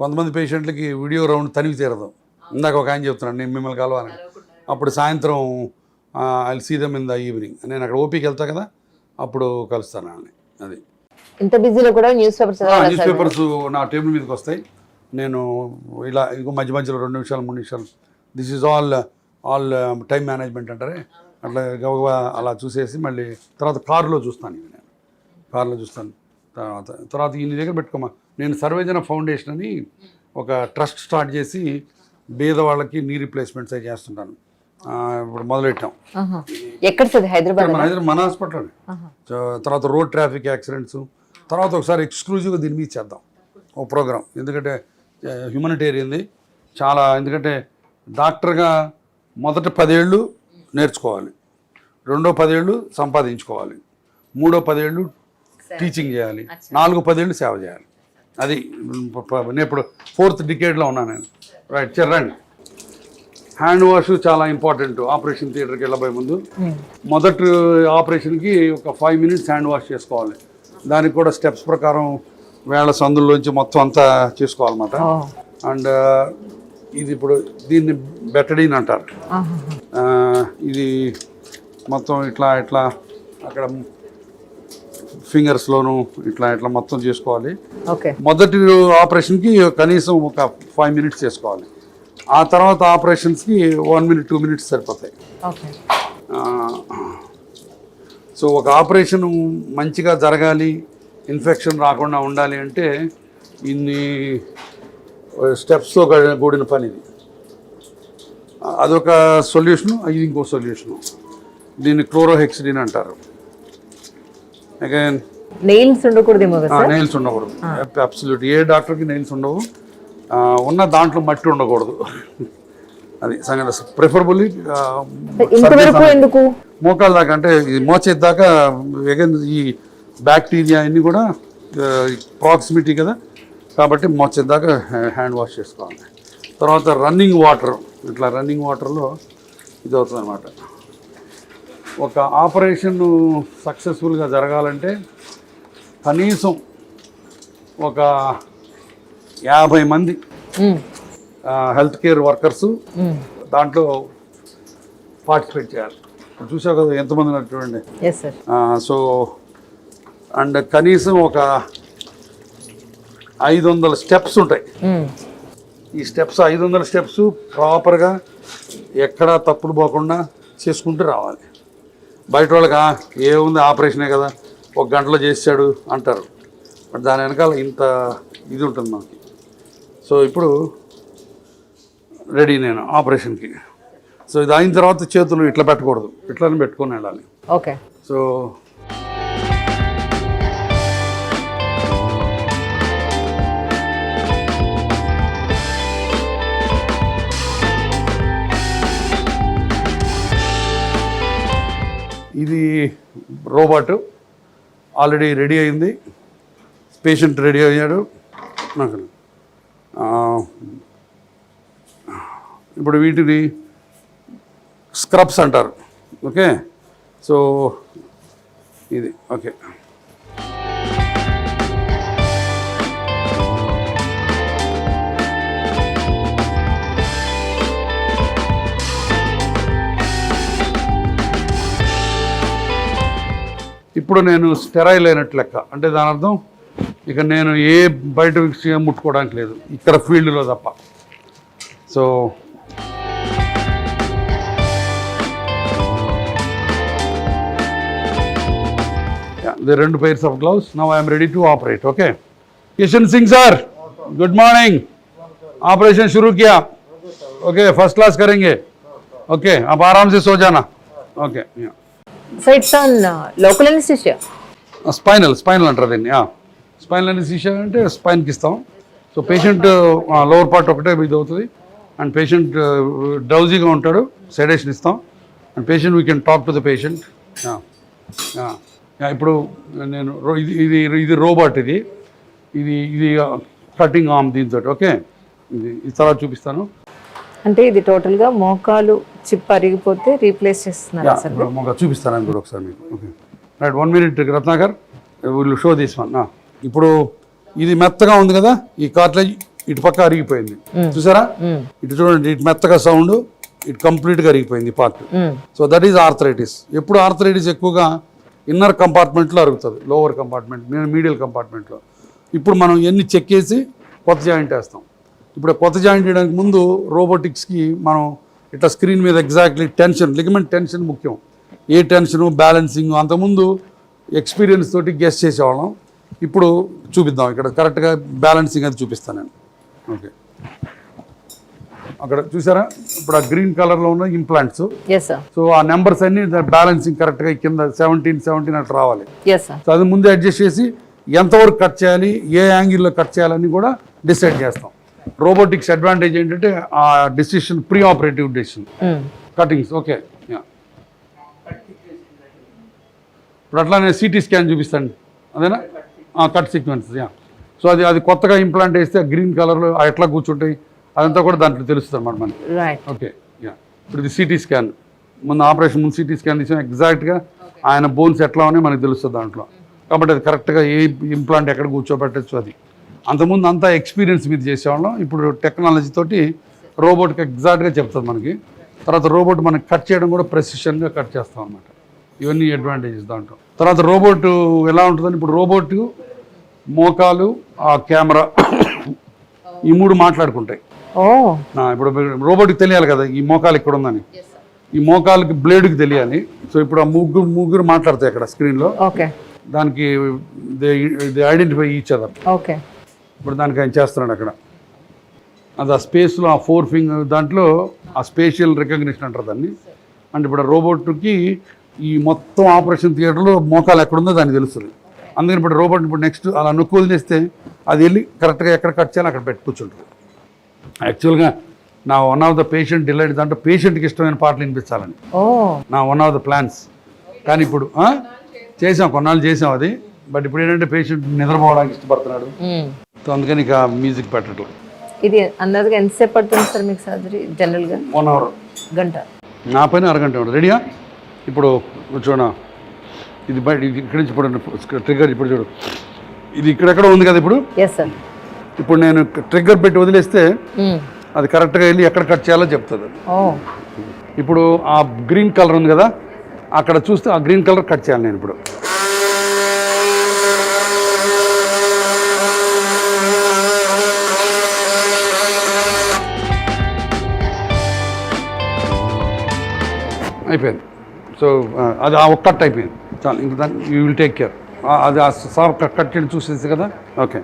కొంతమంది పేషెంట్లకి video round తనివి తీరదు. ఇందాక ఒక ఆయన చెప్తున్నాను నేను మిమ్మల్ని కలవాలని అప్పుడు సాయంత్రం I see them in the evening నేను అక్కడ ఓపీకి వెళ్తా కదా అప్పుడు కలుస్తాను అని అది. ఇంత బిజీలో కూడా న్యూస్ పేపర్ చదవాలి న్యూస్ పేపర్స్ నా టేబుల్ మీదకి వస్తాయి. నేను ఇలా ఇంకో మధ్య మధ్యలో రెండు నిమిషాలు మూడు నిమిషాలు. This is all all time management అంటారే. అట్లా గబగబా అలా చూసేసి మళ్ళీ తర్వాత కారులో చూస్తాను ఇవి నేను. కారులో చూస్తాను తర్వాత తర్వాత ఈ నీ దగ్గర పెట్టుకోమా. నేను సర్వేజన ఫౌండేషన్ అని ఒక ట్రస్ట్ స్టార్ట్ చేసి బీద వాళ్ళకి నీ రీప్లేస్మెంట్స్ అవి చేస్తుంటాను. ఇప్పుడు మొదలెట్టాం. ఎక్కడ సార్ హైదరాబాద్ మన హైదరాబాద్ మన హాస్పిటల్. తర్వాత రోడ్ ట్రాఫిక్ యాక్సిడెంట్స్. తర్వాత ఒకసారి ఎక్స్క్లూజివ్గా దీని మీద చేద్దాం. ఒక ప్రోగ్రామ్ ఎందుకంటే హ్యూమనిటేరియన్ది చాలా ఎందుకంటే డాక్టర్గా మొదట పదేళ్ళు నేర్చుకోవాలి. రెండో పదేళ్ళు సంపాదించుకోవాలి. మూడో పదేళ్ళు టీచింగ్ చేయాలి. నాలుగో పదేళ్ళు సేవ చేయాలి. అది నేను ఇప్పుడు ఫోర్త్ డికేడ్లో ఉన్నాను నేను. రైట్ చెర్రండి హ్యాండ్ వాష్ చాలా ఇంపార్టెంట్ ఆపరేషన్ థియేటర్కి వెళ్ళబోయే ముందు. మొదటి ఆపరేషన్కి ఒక ఫైవ్ మినిట్స్ హ్యాండ్ వాష్ చేసుకోవాలి. దానికి కూడా స్టెప్స్ ప్రకారం వేళ సందుల్లోంచి మొత్తం అంతా చేసుకోవాలన్నమాట. అండ్ ఇది ఇప్పుడు దీన్ని బెటడీన్ అంటారు. ఆ, ఇది మొత్తం ఇట్లా ఇట్లా అక్కడ ఫింగర్స్లోను ఇట్లా ఇట్లా మొత్తం చేసుకోవాలి. మొదటి ఆపరేషన్కి కనీసం ఒక ఫైవ్ మినిట్స్ చేసుకోవాలి. ఆ తర్వాత ఆపరేషన్స్కి వన్ మినిట్ టూ మినిట్స్ సరిపోతాయి. సో ఒక ఆపరేషన్ మంచిగా జరగాలి ఇన్ఫెక్షన్ రాకుండా ఉండాలి అంటే ఇన్ని స్టెప్స్తో కూడిన పని ఇది. అదొక సొల్యూషను ఇది ఇంకో సొల్యూషను. దీన్ని క్లోరోహెక్సిడిన్ అంటారు. అగైన్ నెయిల్స్ ఉండకూడదేమో నెయిల్స్ ఉండకూడదు. అబ్సల్యూట్ ఏ డాక్టర్కి నెయిల్స్ ఉండవు. ఉన్న దాంట్లో మట్టి ఉండకూడదు. అది సంగతి ప్రిఫరబుల్లీ ఎందుకు? మోకాల దాకా అంటే ఈ మోచేతి దాకా again ఈ బ్యాక్టీరియా అన్నీ కూడా ప్రాక్సిమిటీ కదా. కాబట్టి మోచేతి దాకా హ్యాండ్ వాష్ చేసుకోవాలి. తర్వాత రన్నింగ్ వాటర్ ఇట్లా రన్నింగ్ వాటర్లో ఇది అవుతుంది అనమాట ఒక ఆపరేషన్ సక్సెస్ఫుల్గా జరగాలంటే కనీసం ఒక యాభై మంది హెల్త్ కేర్ వర్కర్సు. దాంట్లో పార్టిసిపేట్ చేయాలి. చూసావు కదా ఎంతమంది చూడండి. సో అండ్ కనీసం ఒక ఐదు వందల స్టెప్స్ ఉంటాయి. ఈ స్టెప్స్ ఐదు వందల స్టెప్స్ ప్రాపర్గా ఎక్కడా తప్పులు పోకుండా చేసుకుంటూ రావాలి. బయట వాళ్ళకి "ఆ, ఏముంది ఆపరేషనే కదా ఒక గంటలో చేసాడు అంటారు. బట్ దాని వెనకాల ఇంత ఇది ఉంటుంది మనకి. సో ఇప్పుడు రెడీ నేను ఆపరేషన్కి. సో ఇది అయిన తర్వాత చేతులు ఇట్లా పెట్టకూడదు. ఇట్లానే పెట్టుకొని వెళ్ళాలి. Okay. So robot already ready అయింది. పేషెంట్ రెడీ అయ్యాడు. నాకు ఇప్పుడు వీటిని స్క్రబ్స్ అంటారు. ఓకే? సో ఇది ఓకే. ఇప్పుడు నేను స్టెరైల్ అయినట్టు లెక్క అంటే దాని అర్థం ఇక నేను ఏ బయట విషయం ముట్టుకోవడానికి లేదు ఇక్కడ ఫీల్డ్లో తప్ప సో Yeah, the రెండు pairs of gloves. Now I am ready to operate. Okay. Kishan Singh sir good morning operation शुरू किया ओके फर्स्ट क्लास करेंगे ओके अब आराम से सो जाना okay so it's on local anaesthesia spinal spinal అంటారు దీన్ని స్పైనల్ అనేసిషియా అంటే స్పైన్కి ఇస్తాం. సో పేషెంట్ లోవర్ పార్ట్ ఒకటే ఇది అవుతుంది. అండ్ పేషెంట్ డ్రౌజీగా ఉంటాడు సెడేషన్ ఇస్తాం. And patient we can talk to the patient ఇప్పుడు నేను ఇది ఇది ఇది రోబోట్ ఇది. ఇది ఇది కటింగ్ ఆమ్ దీంతో ఓకే? ఇది ఈ తర్వాత చూపిస్తాను. అంటే ఇది టోటల్గా మోకాలు చిప్ అరిగిపోతే రీప్లేస్ చేస్తున్నారు సార్ చూపిస్తాను కూడా ఒకసారి మీకు. Okay. Right one minute Ratnakar. Will show one ఇప్పుడు ఇది మెత్తగా ఉంది కదా ఈ కార్ట్లేజ్ ఇటు పక్క అరిగిపోయింది. చూసారా? ఇటు చూడండి ఇటు మెత్తగా సౌండ్ ఇటు కంప్లీట్గా అరిగిపోయింది part so that is arthritis ఎప్పుడు ఆర్థరైటిస్ ఎక్కువగా ఇన్నర్ కంపార్ట్మెంట్లో అరుగుతుంది లోవర్ కంపార్ట్మెంట్ మీడియల్ కంపార్ట్మెంట్లో ఇప్పుడు మనం ఎన్ని చెక్ చేసి కొత్త జాయింట్ వేస్తాం. ఇప్పుడు కొత్త జాయింట్ వేయడానికి ముందు రోబోటిక్స్కి మనం ఇట్లా స్క్రీన్ మీద ఎగ్జాక్ట్లీ టెన్షన్ లిగమెంట్ టెన్షన్ ముఖ్యం. ఏ టెన్షను బ్యాలెన్సింగ్ అంతకుముందు ఎక్స్పీరియన్స్ తోటి గెస్ట్ చేసేవాళ్ళం. ఇప్పుడు చూపిద్దాం. ఇక్కడ కరెక్ట్గా బ్యాలెన్సింగ్ అది చూపిస్తాను నేను. ఓకే. అక్కడ చూసారా? ఇప్పుడు ఆ గ్రీన్ కలర్లో ఉన్న ఇంప్లాంట్స్. సో ఆ నెంబర్స్ అన్ని బ్యాలెన్సింగ్ కరెక్ట్గా కింద సెవెంటీన్ సెవెంటీన్ అట్లా రావాలి. సో అది ముందే అడ్జస్ట్ చేసి ఎంతవరకు కట్ చేయాలి ఏ యాంగిల్లో కట్ చేయాలని కూడా డిసైడ్ చేస్తాం. రోబోటిక్స్ అడ్వాంటేజ్ ఏంటంటే ఆ decision pre operative decision cuttings okay. ఇప్పుడు అట్లానే సిటీ స్కాన్ చూపిస్తాండి అదేనా? Cut sequence yeah. సో అది అది కొత్తగా ఇంప్లాంట్ వేస్తే గ్రీన్ కలర్లో ఎట్లా కూర్చుంటాయి అదంతా కూడా దాంట్లో తెలుస్తుంది అన్నమాట మనకి. Okay yeah. ఇప్పుడు ఇది సిటీ స్కాన్. ముందు ఆపరేషన్ ముందు సిటీ స్కాన్ తీసాం ఎగ్జాక్ట్గా ఆయన బోన్స్ ఎట్లా ఉన్నాయో మనకు తెలుస్తుంది దాంట్లో. కాబట్టి అది కరెక్ట్గా ఏ ఇంప్లాంట్ ఎక్కడ కూర్చోబెట్టచ్చు అది. అంతకుముందు అంతా ఎక్స్పీరియన్స్ మీద చేసేవాళ్ళం. ఇప్పుడు టెక్నాలజీ తోటి రోబోట్కి ఎగ్జాక్ట్గా చెప్తుంది మనకి. తర్వాత రోబోట్ మనకి కట్ చేయడం కూడా ప్రెసిషన్గా కట్ చేస్తాం అన్నమాట ఇవన్నీ అడ్వాంటేజెస్ దాంట్లో. తర్వాత రోబోట్ ఎలా ఉంటుందని ఇప్పుడు రోబోట్ మోకాలు ఆ కెమెరా ఈ మూడు మాట్లాడుకుంటాయి. ఇప్పుడు రోబోట్కి తెలియాలి కదా ఈ మోకాలు ఇక్కడ ఉందని. ఈ మోకాలకి బ్లేడ్కి తెలియాలి. సో ఇప్పుడు ఆ ముగ్గురు ముగ్గురు మాట్లాడతాయి అక్కడ స్క్రీన్లో. ఓకే. దానికి ఐడెంటిఫై ఈచ్ అదర్. ఓకే. ఇప్పుడు దానికి ఆయన చేస్తున్నాడు అక్కడ. అది ఆ స్పేస్లో ఆ ఫోర్ ఫింగర్ దాంట్లో ఆ స్పేషియల్ రికగ్నిషన్ అంటారు దాన్ని. అంటే ఇప్పుడు రోబోట్కి ఈ మొత్తం ఆపరేషన్ థియేటర్లో మోకాలు ఎక్కడుందో దానికి తెలుస్తుంది. అందుకని ఇప్పుడు రోబోట్ ఇప్పుడు నెక్స్ట్ అలా నొక్కులు చేస్తే అది వెళ్ళి కరెక్ట్గా ఎక్కడ కట్ చేయాలో అక్కడ పెట్టి కూర్చుంటుంది. యాక్చువల్గా నా one of the patient delight దాంట్లో పేషెంట్కి ఇష్టమైన పాటలు వినిపించాలని నా వన్ ఆఫ్ ద ప్లాన్స్. కానీ ఇప్పుడు? చేసాం కొన్నాళ్ళు చేసాం అది. బట్ ఇప్పుడు ఏంటంటే పేషెంట్ నిద్రపోవడానికి ఇష్టపడుతున్నాడు. సో అందుకని ఇక మ్యూజిక్ పెట్టట్లేదు. ఇది అందరిగా ఎంతసేపు పడుతుంది సార్ మీకు సర్జరీ జనరల్గా? One hour. గంట. నా పైన అరగంట ఉంటుంది రెడీయా? ఇప్పుడు చూడ ఇది బయట ఇక్కడి నుంచి ఇప్పుడు ట్రిగ్గర్ ఇప్పుడు చూడు. ఇది ఇక్కడెక్కడ ఉంది కదా ఇప్పుడు? ఎస్ సార్ ఇప్పుడు నేను ట్రిగ్గర్ పెట్టి వదిలేస్తే అది కరెక్ట్గా వెళ్ళి ఎక్కడ కట్ చేయాలో చెప్తుంది ఇప్పుడు ఆ గ్రీన్ కలర్ ఉంది కదా అక్కడ చూస్తే ఆ గ్రీన్ కలర్ కట్ చేయాలి నేను ఇప్పుడు. అయిపోయింది. సో అది ఆ ఒక్క కట్ అయిపోయింది. చాలు దాన్ని యూ విల్ టేక్ కేర్ అది ఆ సార్ కట్ చూసేసి కదా? ఓకే